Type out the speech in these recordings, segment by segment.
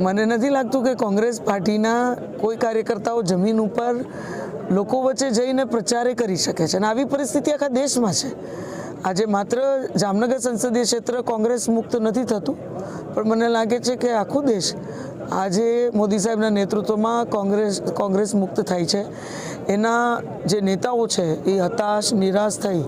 મને નથી લાગતું કે કોંગ્રેસ પાર્ટીના કોઈ કાર્યકર્તાઓ જમીન ઉપર લોકો વચ્ચે જઈને પ્રચારે કરી શકે છે અને આવી પરિસ્થિતિ આખા દેશમાં છે. આજે માત્ર જામનગર સંસદીય ક્ષેત્ર કોંગ્રેસ મુક્ત નથી થતું, પણ મને લાગે છે કે આખો દેશ આજે મોદી સાહેબના નેતૃત્વમાં કોંગ્રેસ કોંગ્રેસ મુક્ત થાય છે. એના જે નેતાઓ છે એ હતાશ, નિરાશ થઈ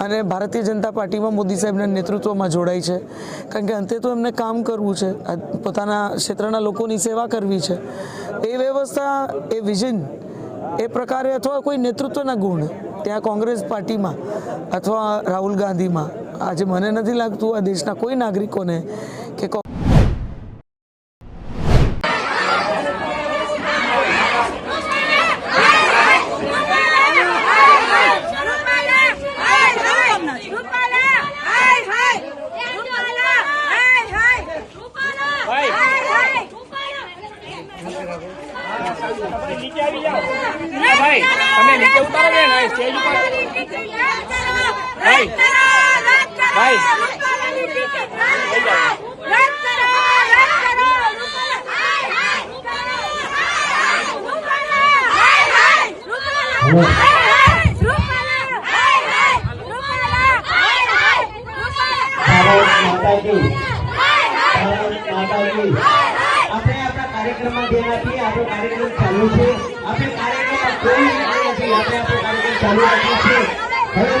અને ભારતીય જનતા પાર્ટીમાં મોદી સાહેબના નેતૃત્વમાં જોડાય છે. કારણ કે અંતે તો એમને કામ કરવું છે. પોતાના ક્ષેત્રના લોકોની સેવા કરવી છે. એ વ્યવસ્થા, એ વિઝન, એ પ્રકારે અથવા કોઈ નેતૃત્વના ગુણ ત્યાં કોંગ્રેસ પાર્ટીમાં અથવા રાહુલ ગાંધીમાં. આજે મને નથી લાગતું આ દેશના કોઈ નાગરિકોને કે નીચે આવી જાઓ ભાઈ તમે નીચે ઉતારો ને ના સ્ટેજ ઉપર ભાઈ ભાઈ ભારત માતા કી ભારત માતા કી આપણે આપણા કાર્યક્રમમાં ધ્યાન આપીએ આપણો કાર્યક્રમ ચાલુ છે આપણે કાર્યક્રમમાં કોઈ નથી આપણે આપણો કાર્યક્રમ ચાલુ રાખીએ છીએ હવે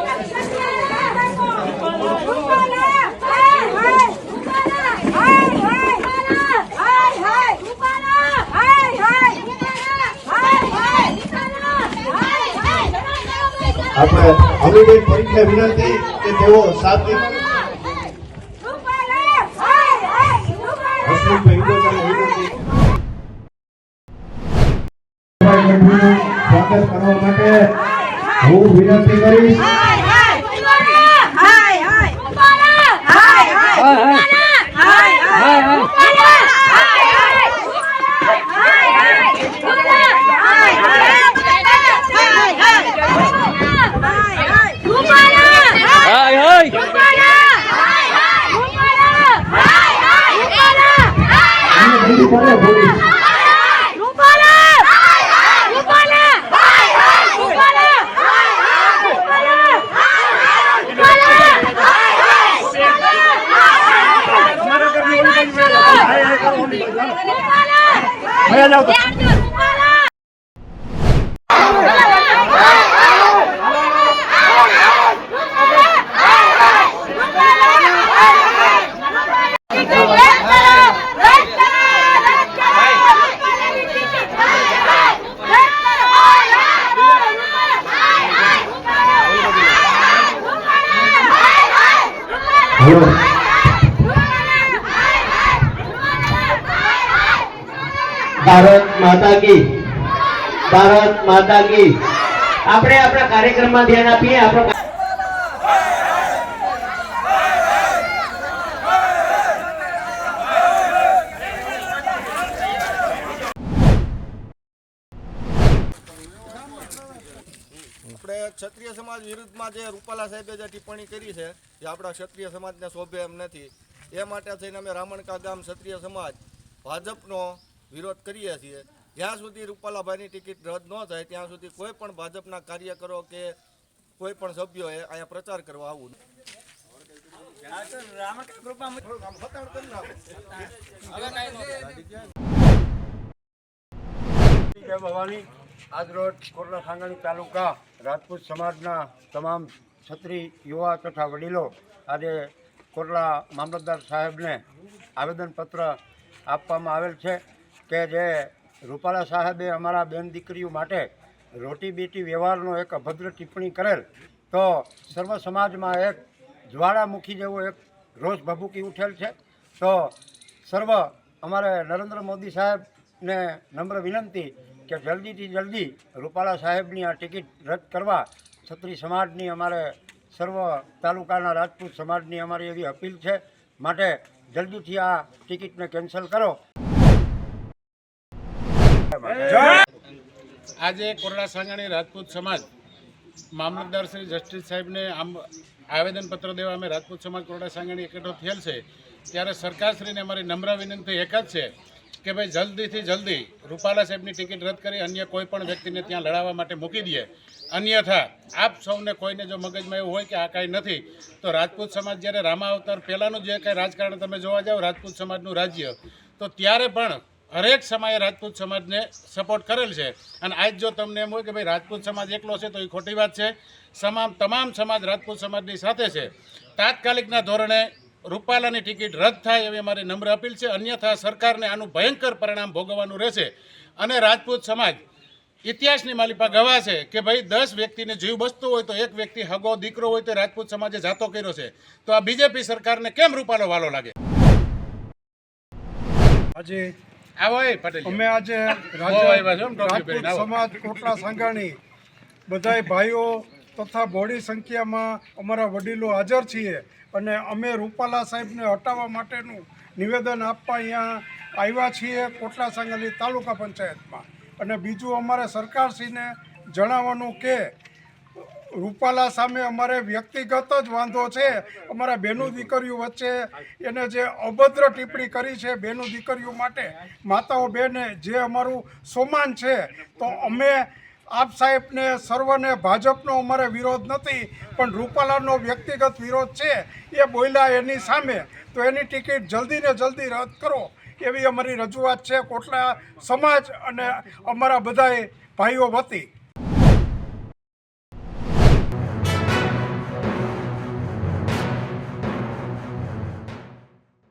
આપણે અમીબેન પરીખને વિનંતી કે તેઓ વિનંતી. સ્વાગત કરવા માટે હું વિનંતી કરીશ. અને બીજી કોને બોલીશ ભારત માતા કી. ભારત માતા કી. આપણે આપણા કાર્યક્રમમાં ધ્યાન આપીએ, આપણો આપણે ક્ષત્રિય સમાજ વિરુદ્ધમાં જે રૂપાલા સાહેબે જે ટિપ્પણી કરી છે જે આપણા ક્ષત્રિય સમાજને શોભે એમ નથી. એ માટે થઈને અમે રામણકા ગામ ક્ષત્રિય સમાજ, ભાજપનો વિરોધ કરીએ છીએ. જ્યાં સુધી રૂપાલાભાઈની ટિકિટ રદ ન થાય ત્યાં સુધી કોઈ પણ ભાજપના કાર્યકરો કે કોઈ પણ સભ્યોએ અહીંયા પ્રચાર કરવા આવવું જય ભવાની. આજરોજ કોરલા સાંગાણી તાલુકા રાજપૂત સમાજના તમામ છત્રી યુવા તથા વડીલો આજે કોટલા મામલતદાર સાહેબને આવેદનપત્ર આપવામાં આવેલ છે. કે જે રૂપાલા સાહેબે અમારા બેન દીકરીઓ માટે રોટી બેટી વ્યવહારનો એક અભદ્ર ટિપ્પણી કરેલ, તો સર્વ સમાજમાં એક જ્વાળામુખી જેવો એક રોષ ભભૂકી ઉઠેલ છે. તો સર્વ અમારે નરેન્દ્ર મોદી સાહેબને નમ્ર વિનંતી કે જલ્દીથી જલ્દી રૂપાલા સાહેબની આ ટિકિટ રદ કરવા છત્રી સમાજની અમારે સર્વ તાલુકાના રાજપૂત સમાજની અમારી એવી અપીલ છે. માટે જલ્દીથી આ ટિકિટને કેન્સલ કરો. આજે કોરડા સાંગાણી રાજપૂત સમાજ મામલતદાર શ્રી જસ્ટિસ સાહેબને આમ આવેદનપત્ર દેવા અમે રાજપૂત સમાજ કોરડા સાંગાણી એકઠો થયેલ છે. ત્યારે સરકારશ્રીને અમારી નમ્ર વિનંતી એક જ છે કે ભાઈ જલ્દીથી જલ્દી રૂપાલા સાહેબની ટિકિટ રદ કરી અન્ય કોઈ પણ વ્યક્તિને ત્યાં લડાવવા માટે મૂકી દઈએ. અન્યથા આપ સૌને કોઈને જો મગજમાં એવું હોય કે આ કાંઈ નથી તો રાજપૂત સમાજ જ્યારે રામા અવતાર પહેલાંનું જે કાંઈ રાજકારણ તમે જોવા જાઓ રાજપૂત સમાજનું રાજ્ય તો ત્યારે પણ હરેક સમયે રાજપૂત સમાજને સપોર્ટ કરેલ છે. અને આજ જો તમને એમ હોય કે ભાઈ રાજપૂત સમાજ એકલો છે તો એ ખોટી વાત છે. તમામ તમામ સમાજ રાજપૂત સમાજની સાથે છે. તાત્કાલિકના ધોરણે રૂપાલાની ટિકિટ રદ થાય એવી અમારી નમ્ર અપીલ છે. અન્યથા સરકારને આનું ભયંકર પરિણામ ભોગવવાનું રહેશે. અને રાજપૂત સમાજ ઇતિહાસની માલિપા ગવા છે કે ભાઈ દસ વ્યક્તિને જીવ બચતો હોય તો એક વ્યક્તિ હગો દીકરો હોય તો રાજપૂત સમાજે જાતો કર્યો છે. તો આ બીજેપી સરકારને કેમ રૂપાલો વાલો લાગે? આજે અમે આજે રાજપૂત સમાજ કોટલા સાંગાણી બધાય ભાઈઓ તથા બોડી સંખ્યામાં અમારા વડીલો હાજર છીએ અને અમે રૂપાલા સાહેબને હટાવવા માટેનું નિવેદન આપવા અહીંયા આવ્યા છીએ કોટલા સાંગાણી તાલુકા પંચાયતમાં. અને બીજું અમારે સરકારશ્રીને જણાવવાનું કે રૂપાલા સામે અમારે વ્યક્તિગત જ વાંધો છે. અમારા બેનું દીકરીઓ વચ્ચે એને જે અભદ્ર ટિપ્પણી કરી છે બેનું દીકરીઓ માટે માતાઓ બેને જે અમારું સોમાન છે તો અમે આપ સાહેબને સર્વને ભાજપનો અમારે વિરોધ નથી પણ રૂપાલાનો વ્યક્તિગત વિરોધ છે એ બોલ્યા એની સામે. તો એની ટિકિટ જલ્દી ને જલ્દી રદ કરો એવી અમારી રજૂઆત છે. કોટલા સમાજ અને અમારા બધાએ ભાઈઓ વતી.